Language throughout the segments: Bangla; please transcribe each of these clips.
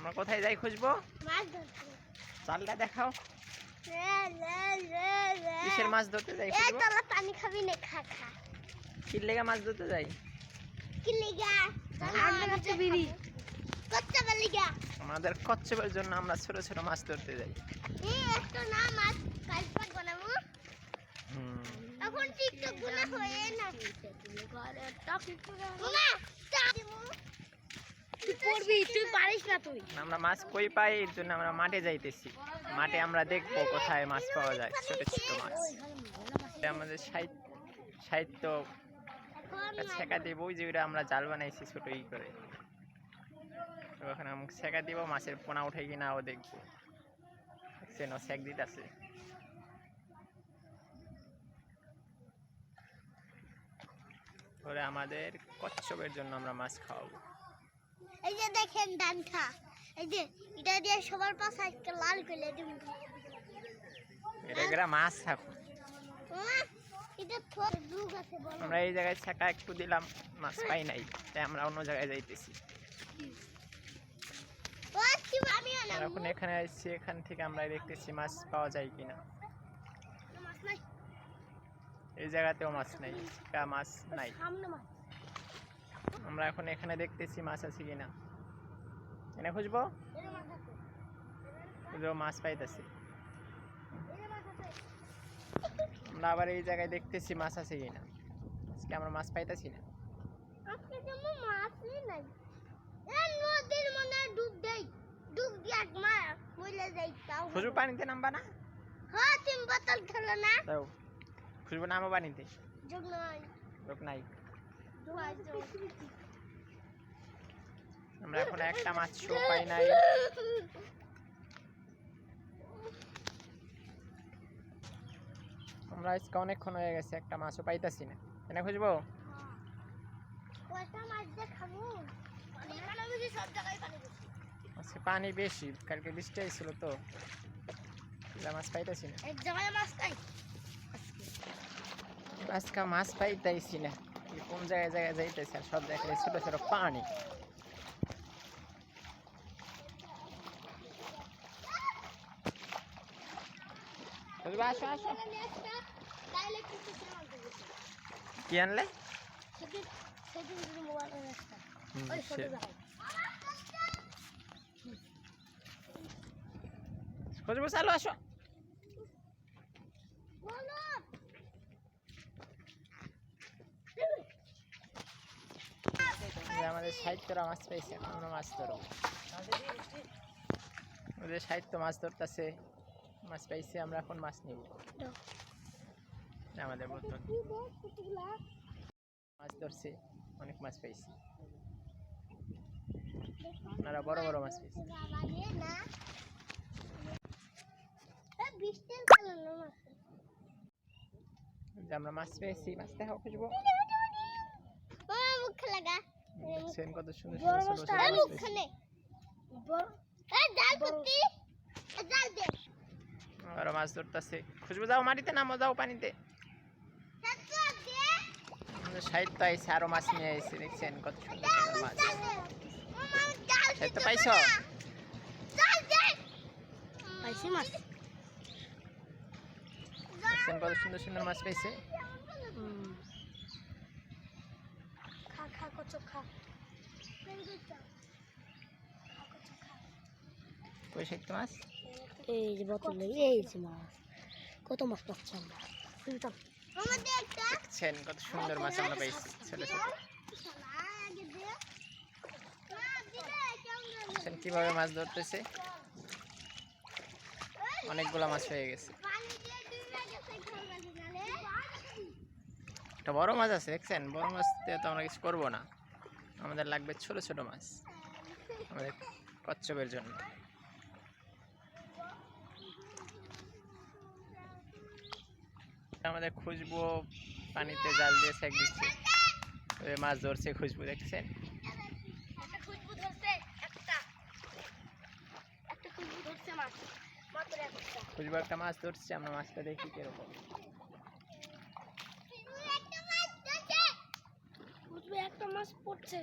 আমরা কোথায় যাই খুঁজবো? মাছ চালটা দেখাও। কিসের মাছ ধরতে যাই পানি খাবি না খা খা কি লেগে মাছ ধরতে যাই? কি লিগা আমাদের কচ্ছপের জন্য আমরা ছোট ছোট মাছ ধরতে যাই। একটা না মাছ বানাবো এখন টিকটকগুলো হয়ে না। আমরা মাঠে যাইতেছি। মাঠে আমরা কোথায় মাছ পাওয়া যায়, ছোট ছোট মাছ। আমাদের সাহিত্য আমরা জাল বানাইছি ছোট ই করে। তো দিব, মাছের পোনা উঠে কিনা ও দেখব। ও সেক দিতেছে। পরে আমাদের কচ্ছপের জন্য আমরা মাছ খাওয়াবো। এই যে দেখেন ডান্ঠা এই যে এটা দিয়ে সবার পাশে একটা লাল করে দিম এটা এরা মাছ বলো। আমরা এই জায়গায় ছেঁকা একটু দিলাম মাছ পাই নাই তাই আমরা অন্য জায়গায় যাইতেছি। এখন এখানে আসছি এখান থেকে আমরা দেখতেছি মাছ পাওয়া যায় কিনা। এই জায়গাতেও মাছ নাই মাছ নাই। সামনে মাছ। আমরা এখন এখানে দেখতেছি মাছ আছে কিনা। এনে খুঁজবো? মাছ পাইতেছি। আমরা আবার এই জায়গায় দেখতেছি মাছ আছে কিনা। আজকে আমরা মাছ পাইতেছি না। নাই এ নদীর মনে হয় পানিতে নামবা না? হ্যাঁ তুমি বোতল খেলো না। নামো পানিতে? যোগ নাই। যোগ আমরা এখন একটা মাছ পাই নাই। আমরা আজকে অনেকক্ষণ হয়ে গেছে একটা মাছও পাইতাছি না। এনে খুঁজবো জায়গায় পানি বেশি। আজকে পানি বেশি কালকে বৃষ্টি হয়েছিল তো। মাছ পাইতাছি না। আজকে মাছ পাইতাইছি না। কোন জায়গায় জায়গায় যাইতেছে আর সব জায়গায় ছোট ছোট পানি। আসো আসো। কি আনলে? খুঁজবো চালো আসো বলো যে আমাদের সাহিত্যরা মাছ এখন আমরা মাছ ধরবো। ওদের সাহিত্য মাছ ধরতেছে, মাছ পাইছে, আমরা এখন মাছ নিব। আমাদের কুটিগুলা মাছ ধরছে, অনেক মাছ পাইছি। আপনারা বড় বড় মাছ যে আমরা মাছ পেয়েছি, মাছ দেখা খুঁজবো। লাগা। দেখছেন কত সুন্দর বড় সুন্দর ছোট মাছ মুখ পাইছি। খানে বড় এ জাল কুটি এ জাল দে। আরও মাছ ধরতেছে। খুঁজবো যাও মাটিতে নামো যাও পানিতে। চাচা দে। আমাদের সাহিত্য আইছে আরও মাছ নিয়ে আইছে দেখছেন কত সুন্দর সুন্দর মাছ। মামা সাহিত্য পাইছো? না। জাল দে। পাইছি মাছ। দেখছেন কত সুন্দর সুন্দর মাছ পাইছে? মাছ? এই যে বোতলে এই যে মাছ। কত মাছ পাচ্ছি আমরা? চল আমাদের একটা দেখছেন কত সুন্দর মাছ আমরা ছোট ছোট কীভাবে মাছ ধরতেছে? অনেকগুলো মাছ হয়ে গেছে। একটা বড় মাছ আছে দেখছেন? বড় মাছ দিয়ে তো আমরা কিছু করব না। আমাদের লাগবে ছোট ছোট মাছ। আমাদের কচ্ছপের জন্য। আমাদের খুঁজবো পানিতে জাল দিয়ে সেক দিচ্ছে। মাছ ধরছে খুঁজবো দেখছেন? খুশবু খুশবু একটা মাছ ধরছে আমরা মাছটা দেখি কীরকম একটা মাছ ধরছে খুশবু একটা মাছ পড়ছে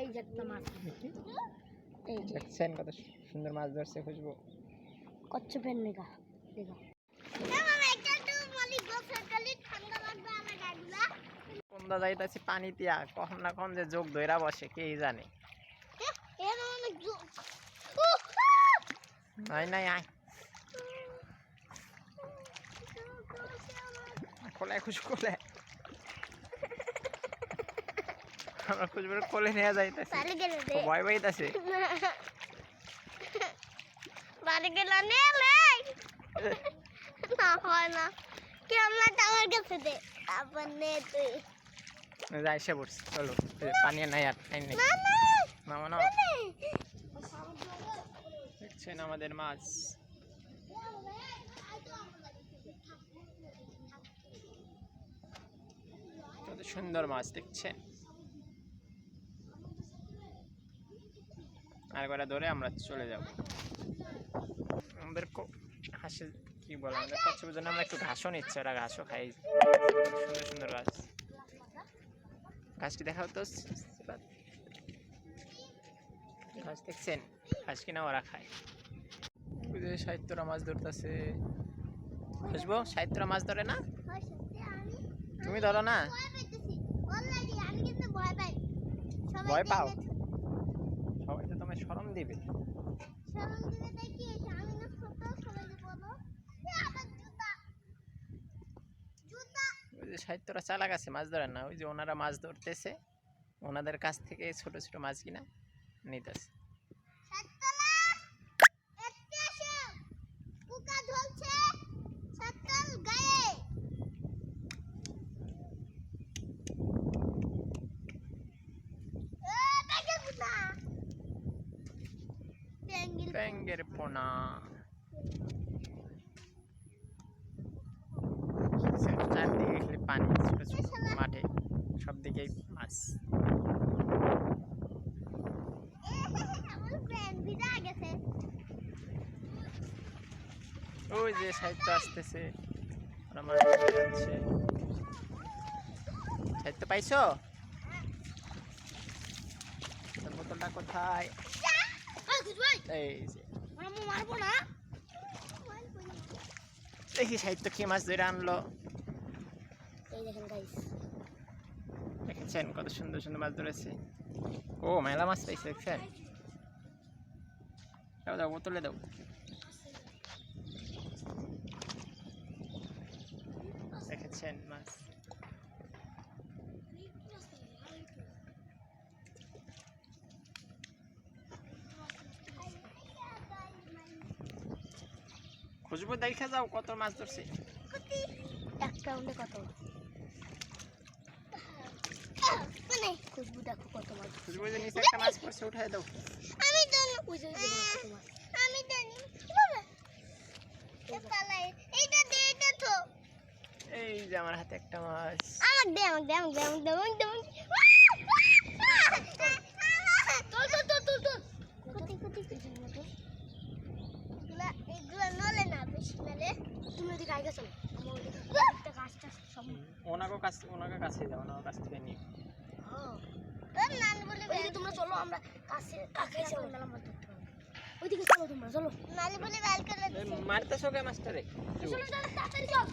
এই যে একটা মাছ এই যে দেখছেন কত সুন্দর মাছ ধরছে খুশবু কচ্ছপের নেগা গাগুলা কোনটা যাইতাছি পানি দিয়া কখন না কখন যে যোগ ধইরা বসে কেই জানে নাই নাই আয় আমরা কোলে যাইতাছি। বাড়ি গেলে ও ভয় পাইতাছে। বাড়ি গেলে নে না হয় না। কেমন আমার কাছে দে আবার নে তুই। পড়ছি চলো। পানি নাই আর নাই নাই। না না নে। দেখছেন আমাদের মাছ। কত সুন্দর মাছ দেখছেন আর কটা ধরে আমরা চলে যাব। আমাদের হাসি, কি বলে, আমাদের কচ্ছপের জন্য আমরা একটু ঘাসও নিচ্ছি, ওরা ঘাসও খাই। সুন্দর সুন্দর গাছ। ঘাসটি দেখাও তো? সিফাত। ঘাস দেখছেন? ঘাস কিনা ওরা খায়? যে সাহিত্যরা মাছ ধরতেছে। খুশবো সাহিত্যরা মাছ ধরে না? তুমি ধরো না ভয় পাইতেছি অলরেডি আমি কিন্তু ভয় পাই। ভয় পাও? সবাই তো তোমায় শরম দিবে। শরম দিবে তাই কি আমি না ছোট সবাই বলো। এ আবার জুতা। জুতা। ওই যে সাহিত্যরা চালাক আছে মাছ ধরে না? ওই যে ওনারা মাছ ধরতেছে ওনাদের কাছ থেকে ছোট ছোট মাছ কিনা নিতেছে। পোকা ব্যাঙ্গের পোনা চারদিকে খালি পানি ছোট ছোট মাঠে সব দিকেই মাছ ওই যে সাহিত্য আসতেছে। সাহিত্য পাইছো? বোতলটা কোথায় এই যে মামু মারবো না দেখি সাহিত্য কি মাছ ধরে আনলো। দেখেছেন কত সুন্দর সুন্দর মাছ ধরেছে? ও মেলা মাছ পাইছে দেখছেন? দাও দাও বোতলে দাও। দেখেছেন মাছ। খুশবু দেখে যাও কত মাছ ধরছে এক রাউন্ডে কত মানে খুশবু দেখো কত মাছ খুশবু যে নিচে একটা মাছ পড়ছে উঠাই দাও আমি জানি ওই যে মাছ, আমি জানি এইটা দে এইটা তো এই যে আমার হাতে একটা মাছ আমাক দে আমাক দে আমাক দে আমাক দে আমাক দে আমাক তোল তোল তোল তোল তোল কুতি কুতি কুতি এগুলা এগুলা নলে না বেশি নলে চলো একটা সব ওনাকে কাছ ওনাকে কাছে যাও ওনার কাছ থেকে নিয়ে হ্যাঁ তোমরা চলো আমরা কাছে কাছে চলো মেলা মাছ ধরতে পারব ওইদিকে চলো তোমরা চলো। নালি বলে বেল করে মারতেছো কে মাছটারে চলো চলো তাড়াতাড়ি চল।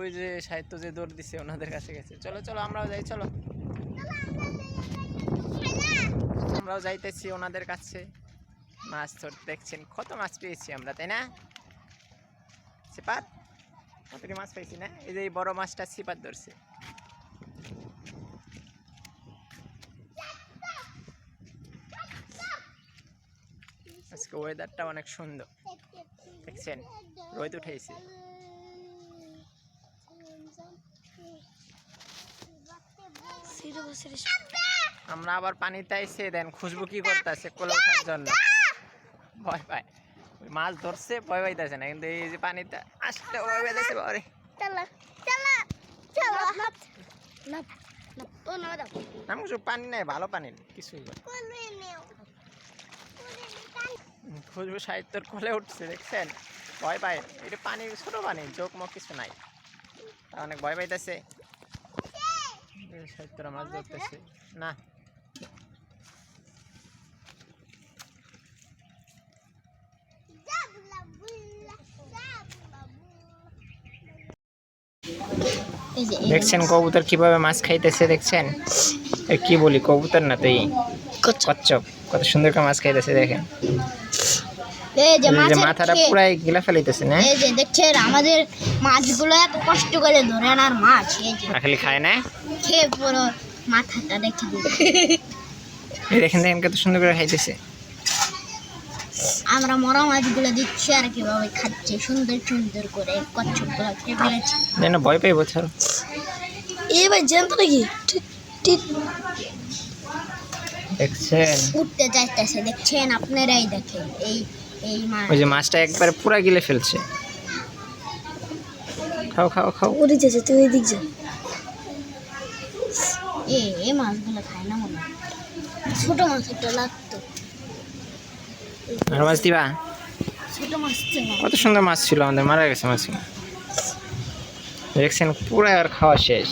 ওই যে সাহিত্য যে দৌড় দিছে ওনাদের কাছে গেছে। চলো চলো আমরাও যাই চলো। আমরাও যাইতেছি ওনাদের কাছে। মাছ ধরতে দেখছেন কত মাছ পেয়েছি আমরা, তাই না? সিপাত? কতটি মাছ পেয়েছি না? এই যে এই বড় মাছটা সিপাত ধরছে। আজকে ওয়েদারটা অনেক সুন্দর। দেখছেন? রোদ উঠেছে। সিরে আমরা আবার পানিতে এসে দেন খুশবু কি করতেছে কোলে ওঠার জন্য? ভয় পায়। ওই মাছ ধরছে ভয় পাইতেছে না কিন্তু এই যে পানিতে আসলে ভয় পাইতেছে বাবারে। চলো চলো চলো। না না ও না দাও। আমি কিছু পানি নেই ভালো পানি কিছুই খুশবু সাহিত্যর কোলে উঠছে দেখছেন? ভয় পায়। এটা পানি ছোট পানি চোখ মুখ কিছু নাই। তা অনেক ভয় পাইতেছে। সাহিত্যরা মাছ ধরতেছে। না জাবলা বুল্লা জাবলা এই যে দেখছেন কবুতর কীভাবে মাছ খাইতেছে দেখছেন? এ কি বলি কবুতর না তো এই কচ্ছপ। কত সুন্দর করে মাছ খাইতেছে দেখেন। মাথাটা খেয়ে- পুরাই গিলা ফেলাইতেছে না? এই যে দেখছেন আমাদের মাছগুলো এত কষ্ট করে ধরে আনার মাছ এই যে। খালি খায় না? খেয়ে পুরো মাথাটা রেখে দেখেন দেখেন কত সুন্দর করে খাইতেছে। আমরা মরা মাছগুলো দিচ্ছি আর কীভাবে খাচ্ছে? সুন্দর সুন্দর করে কচ্ছপগুলো খেয়ে ফেলেছি। যেন ভয় পাই বছর এই ভাই জানতো নাকি দেখছেন? উঠতে চাইতেছে দেখছেন? আপনারাই দেখেন। এই এই মাছ। ওই যে মাছটা একবারে পুরা গিলে ফেলছে। খাও খাও খাও। উড়ে যাচ্ছে তুই এদিক যা। এ এই মাছগুলো খায় না মনে। ছোট মাছ একটা লাগতো। আর মাছ দিবা? মাছ কত সুন্দর মাছ ছিল আমাদের মারা গেছে মাছ দেখছেন পুরো আর খাওয়া শেষ।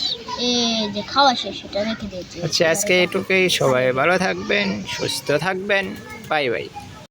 খাওয়া শেষ এটা রেখে দিয়েছি। আচ্ছা আজকে এটুকুই সবাই। ভালো থাকবেন সুস্থ থাকবেন। Bye bye.